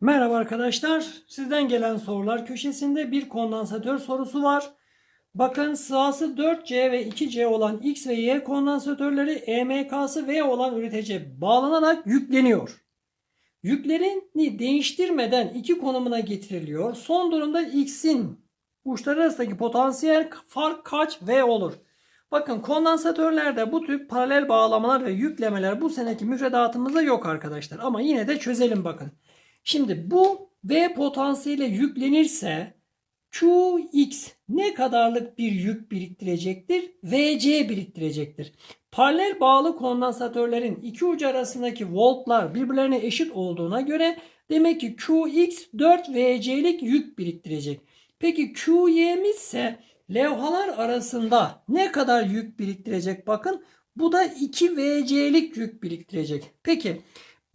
Merhaba arkadaşlar. Sizden gelen sorular köşesinde bir kondansatör sorusu var. Bakın sırası 4C ve 2C olan X ve Y kondansatörleri EMK'sı V olan üretece bağlanarak yükleniyor. Yüklerini değiştirmeden iki konumuna getiriliyor. Son durumda X'in uçları arasındaki potansiyel fark kaç V olur? Bakın kondansatörlerde bu tür paralel bağlamalar ve yüklemeler bu seneki müfredatımızda yok arkadaşlar. Ama yine de çözelim bakın. Şimdi bu V potansiyeli yüklenirse Qx ne kadarlık bir yük biriktirecektir? Vc biriktirecektir. Paralel bağlı kondansatörlerin iki ucu arasındaki voltlar birbirlerine eşit olduğuna göre demek ki Qx 4 Vc'lik yük biriktirecek. Peki Qy'miz ise levhalar arasında ne kadar yük biriktirecek? Bakın bu da 2 Vc'lik yük biriktirecek. Peki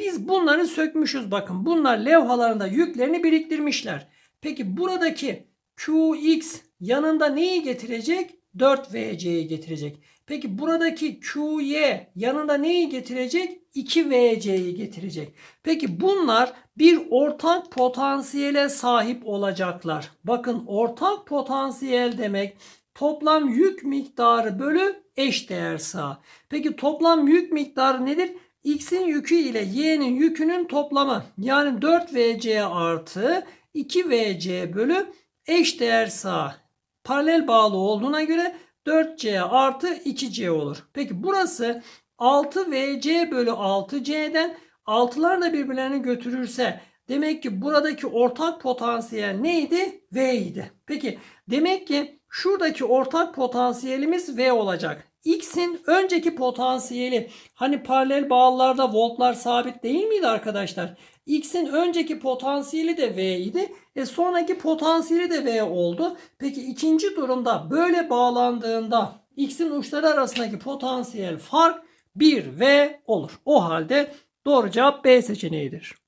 biz bunları sökmüşüz bakın. Bunlar levhalarında yüklerini biriktirmişler. Peki buradaki Qx yanında neyi getirecek? 4VC'yi getirecek. Peki buradaki QY yanında neyi getirecek? 2VC'yi getirecek. Peki bunlar bir ortak potansiyele sahip olacaklar. Bakın ortak potansiyel demek toplam yük miktarı bölü eş değer sağ. Peki toplam yük miktarı nedir? X'in yükü ile Y'nin yükünün toplamı. Yani 4VC artı 2VC bölü eş değer sağ. Paralel bağlı olduğuna göre 4C artı 2C olur. Peki burası 6VC bölü 6C'den 6'lar da birbirlerini götürürse demek ki buradaki ortak potansiyel neydi? V idi. Peki demek ki şuradaki ortak potansiyelimiz V olacak. X'in önceki potansiyeli hani paralel bağlılarda voltlar sabit değil miydi arkadaşlar? X'in önceki potansiyeli de V idi. E sonraki potansiyeli de V oldu. Peki ikinci durumda böyle bağlandığında X'in uçları arasındaki potansiyel fark 1V olur. O halde doğru cevap B seçeneğidir.